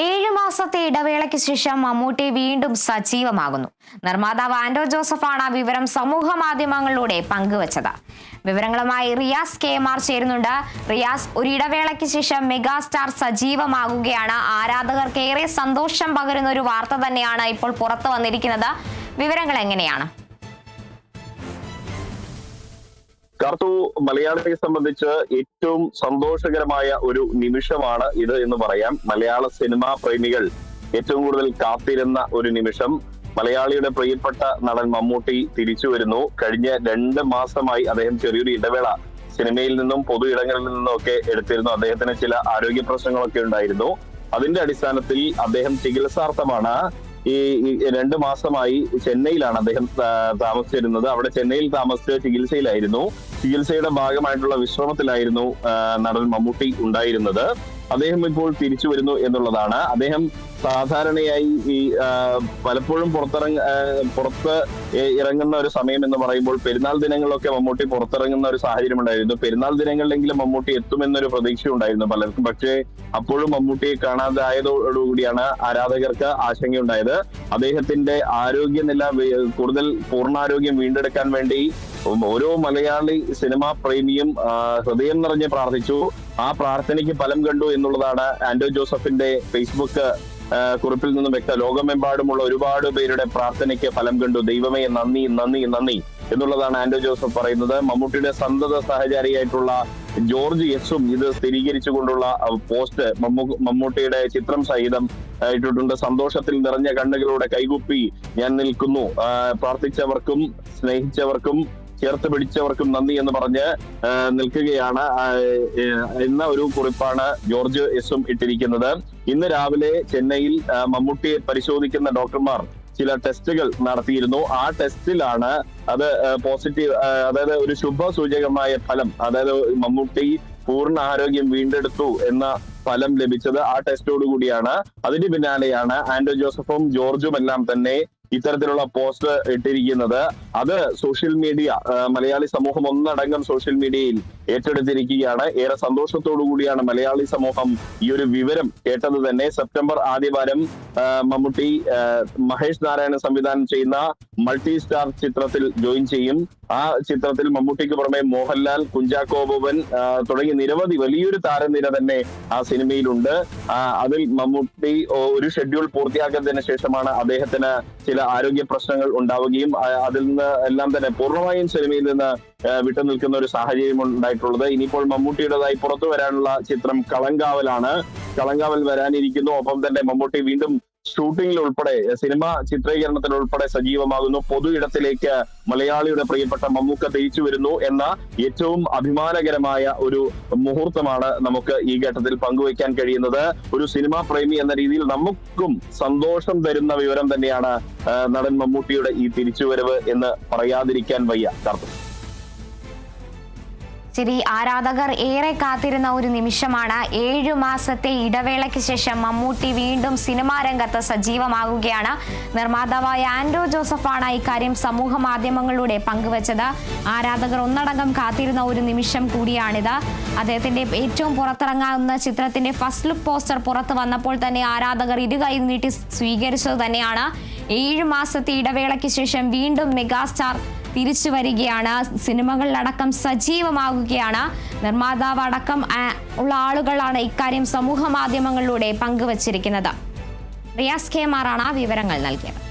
ഏഴു മാസത്തെ ഇടവേളയ്ക്ക് ശേഷം മമ്മൂട്ടി വീണ്ടും സജീവമാകുന്നു. നിർമ്മാതാവ് ആൻഡോ ജോസഫാണ് ആ വിവരം സമൂഹ മാധ്യമങ്ങളിലൂടെ പങ്കുവച്ചത്. വിവരങ്ങളുമായി റിയാസ് കെ എം ആർ ചേരുന്നുണ്ട്. റിയാസ് ഒരു ഇടവേളയ്ക്ക് ശേഷം മെഗാസ്റ്റാർ സജീവമാകുകയാണ്. ആരാധകർക്ക് ഏറെ സന്തോഷം പകരുന്ന ഒരു വാർത്ത തന്നെയാണ് ഇപ്പോൾ പുറത്തു വന്നിരിക്കുന്നത്. വിവരങ്ങൾ എങ്ങനെയാണ്? കാർത്തു മലയാളിയെ സംബന്ധിച്ച് ഏറ്റവും സന്തോഷകരമായ ഒരു നിമിഷമാണ് ഇത് എന്ന് പറയാം. മലയാള സിനിമാ പ്രേമികൾ ഏറ്റവും കൂടുതൽ കാത്തിരുന്ന ഒരു നിമിഷം. മലയാളിയുടെ പ്രിയപ്പെട്ട നടൻ മമ്മൂട്ടി തിരിച്ചു വരുന്നു. കഴിഞ്ഞ രണ്ട് മാസമായി അദ്ദേഹം ചെറിയൊരു ഇടവേള സിനിമയിൽ നിന്നും പൊതു ഇടങ്ങളിൽ നിന്നും ഒക്കെ എടുത്തിരുന്നു. അദ്ദേഹത്തിന് ചില ആരോഗ്യ പ്രശ്നങ്ങളൊക്കെ ഉണ്ടായിരുന്നു. അതിന്റെ അടിസ്ഥാനത്തിൽ അദ്ദേഹം ചികിത്സാർത്ഥമാണ്. ഈ രണ്ടു മാസമായി ചെന്നൈയിലാണ് അദ്ദേഹം താമസിച്ചിരുന്നത്. അവിടെ ചെന്നൈയിൽ താമസിച്ച് ചികിത്സയിലായിരുന്നു. ചികിത്സയുടെ ഭാഗമായിട്ടുള്ള വിശ്രമത്തിലായിരുന്നു നടൻ മമ്മൂട്ടി ഉണ്ടായിരുന്നത്. അദ്ദേഹം ഇപ്പോൾ തിരിച്ചു വരുന്നു എന്നുള്ളതാണ്. അദ്ദേഹം സാധാരണയായി ഈ പലപ്പോഴും പുറത്തിറങ്ങ പുറത്ത് ഇറങ്ങുന്ന ഒരു സമയം എന്ന് പറയുമ്പോൾ പെരുന്നാൾ ദിനങ്ങളിലൊക്കെ മമ്മൂട്ടി പുറത്തിറങ്ങുന്ന ഒരു സാഹചര്യം ഉണ്ടായിരുന്നു. പെരുന്നാൾ ദിനങ്ങളിലെങ്കിലും മമ്മൂട്ടി എത്തുമെന്നൊരു പ്രതീക്ഷ ഉണ്ടായിരുന്നു പലർക്കും. പക്ഷേ അപ്പോഴും മമ്മൂട്ടിയെ കാണാതായതോടുകൂടിയാണ് ആരാധകർക്ക് ആശങ്കയുണ്ടായത്. അദ്ദേഹത്തിന്റെ ആരോഗ്യനില കൂടുതൽ പൂർണാരോഗ്യം വീണ്ടെടുക്കാൻ വേണ്ടി ഓരോ മലയാളി സിനിമാ പ്രേമിയും ഹൃദയം നിറഞ്ഞ് പ്രാർത്ഥിച്ചു. ആ പ്രാർത്ഥനയ്ക്ക് ഫലം കണ്ടു എന്നുള്ളതാണ് ആന്റോ ജോസഫിന്റെ ഫേസ്ബുക്ക് കുറിപ്പിൽ നിന്നും വ്യക്ത. ലോകമെമ്പാടുമുള്ള ഒരുപാട് പേരുടെ പ്രാർത്ഥനയ്ക്ക് ഫലം കണ്ടു. ദൈവമേ നന്ദി നന്ദി നന്ദി എന്നുള്ളതാണ് ആന്റോ ജോസഫ് പറയുന്നത്. മമ്മൂട്ടിയുടെ സന്തത സഹചാരിയായിട്ടുള്ള ജോർജ് എസും ഇത് സ്ഥിരീകരിച്ചുകൊണ്ടുള്ള പോസ്റ്റ് മമ്മൂ- മമ്മൂട്ടിയുടെ ചിത്രം സഹിതം ഇട്ടിട്ടുണ്ട്. സന്തോഷത്തിൽ നിറഞ്ഞ കണ്ണുകളോടെ കൈകുപ്പി ഞാൻ നിൽക്കുന്നു. പ്രാർത്ഥിച്ചവർക്കും സ്നേഹിച്ചവർക്കും ചേർത്ത് പിടിച്ചവർക്കും നന്ദി എന്ന് പറഞ്ഞ് നിൽക്കുകയാണ് എന്ന ഒരു കുറിപ്പാണ് ജോർജ് എസും ഇട്ടിരിക്കുന്നത്. ഇന്ന് രാവിലെ ചെന്നൈയിൽ മമ്മൂട്ടിയെ പരിശോധിക്കുന്ന ഡോക്ടർമാർ ചില ടെസ്റ്റുകൾ നടത്തിയിരുന്നു. ആ ടെസ്റ്റിലാണ് അത് പോസിറ്റീവ് അതായത് ഒരു ശുഭസൂചകമായ ഫലം അതായത് മമ്മൂട്ടി പൂർണ ആരോഗ്യം വീണ്ടെടുത്തു എന്ന ഫലം ലഭിച്ചത് ആ ടെസ്റ്റോടു കൂടിയാണ് അതിന് പിന്നാലെയാണ് ആന്റോ ജോസഫും ജോർജും എല്ലാം തന്നെ ഇത്തരത്തിലുള്ള പോസ്റ്റ് ഇട്ടിരിക്കുന്നത്. അത് സോഷ്യൽ മീഡിയ മലയാളി സമൂഹം ഒന്നടങ്കം സോഷ്യൽ മീഡിയയിൽ ഏറ്റെടുത്തിരിക്കുകയാണ്. ഏറെ സന്തോഷത്തോടു കൂടിയാണ് മലയാളി സമൂഹം ഈ ഒരു വിവരം കേട്ടത് തന്നെ. സെപ്റ്റംബർ ആദ്യവാരം മമ്മൂട്ടി മഹേഷ് നാരായണൻ സംവിധാനം ചെയ്യുന്ന മൾട്ടി സ്റ്റാർ ചിത്രത്തിൽ ജോയിൻ ചെയ്യും. ആ ചിത്രത്തിൽ മമ്മൂട്ടിക്ക് പുറമെ മോഹൻലാൽ കുഞ്ചാക്കോ ബോബൻ തുടങ്ങി നിരവധി വലിയൊരു താരനിര തന്നെ ആ സിനിമയിലുണ്ട്. അതിൽ മമ്മൂട്ടി ഒരു ഷെഡ്യൂൾ പൂർത്തിയാക്കിയതിനു ശേഷമാണ് അദ്ദേഹത്തിന് ചില ആരോഗ്യ പ്രശ്നങ്ങൾ ഉണ്ടാവുകയും അതിൽ നിന്ന് എല്ലാം തന്നെ പൂർണമായും സിനിമയിൽ നിന്ന് വിട്ടു വിട്ടുനിൽക്കുന്ന ഒരു സാഹചര്യം ഉണ്ടായിട്ടുള്ളത്. ഇനിയിപ്പോൾ മമ്മൂട്ടിയുടേതായി പുറത്തു വരാനുള്ള ചിത്രം കളങ്കാവലാണ്. കളങ്കാവൽ വരാനിരിക്കുന്നു. ഒപ്പം തന്നെ മമ്മൂട്ടി വീണ്ടും ഷൂട്ടിംഗിൽ ഉൾപ്പെടെ സിനിമ ചിത്രീകരണത്തിൽ ഉൾപ്പെടെ സജീവമാകുന്നു. പൊതു ഇടത്തിലേക്ക് മലയാളിയുടെ പ്രിയപ്പെട്ട മമ്മൂക്ക തിരിച്ചു വരുന്നു എന്ന ഏറ്റവും അഭിമാനകരമായ ഒരു മുഹൂർത്തമാണ് നമുക്ക് ഈ ഘട്ടത്തിൽ പങ്കുവയ്ക്കാൻ കഴിയുന്നത്. ഒരു സിനിമാ പ്രേമി എന്ന രീതിയിൽ നമുക്കും സന്തോഷം തരുന്ന വിവരം തന്നെയാണ് നടൻ മമ്മൂട്ടിയുടെ ഈ തിരിച്ചുവരവ് എന്ന് പറയാതിരിക്കാൻ വയ്യ. കാർത്തും ശരി ആരാധകർ ഏറെ കാത്തിരുന്ന ഒരു നിമിഷമാണ് ഏഴു മാസത്തെ ഇടവേളയ്ക്ക് ശേഷം മമ്മൂട്ടി വീണ്ടും സിനിമാ രംഗത്ത് സജീവമാകുകയാണ് നിർമ്മാതാവായ ആൻഡ്രോ ജോസഫാണ് ഇക്കാര്യം സമൂഹ മാധ്യമങ്ങളിലൂടെ പങ്കുവച്ചത്. ആരാധകർ ഒന്നടങ്കം കാത്തിരുന്ന ഒരു നിമിഷം കൂടിയാണിത്. അദ്ദേഹത്തിന്റെ ഏറ്റവും പുറത്തിറങ്ങാവുന്ന ചിത്രത്തിന്റെ ഫസ്റ്റ് ലുക്ക് പോസ്റ്റർ പുറത്തു വന്നപ്പോൾ തന്നെ ആരാധകർ ഇരുകൈ നീട്ടി സ്വീകരിച്ചത് തന്നെയാണ്. ഏഴു മാസത്തെ ഇടവേളയ്ക്ക് ശേഷം വീണ്ടും മെഗാസ്റ്റാർ തിരിച്ചു വരികയാണ്. സിനിമകളിലടക്കം സജീവമാകുകയാണ് നിർമ്മാതാവ് അടക്കം ഉള്ള ആളുകളാണ് ഇക്കാര്യം സമൂഹ മാധ്യമങ്ങളിലൂടെ പങ്കുവച്ചിരിക്കുന്നത്. റിയാസ് കെ മാറാണ് ആ വിവരങ്ങൾ നൽകിയത്.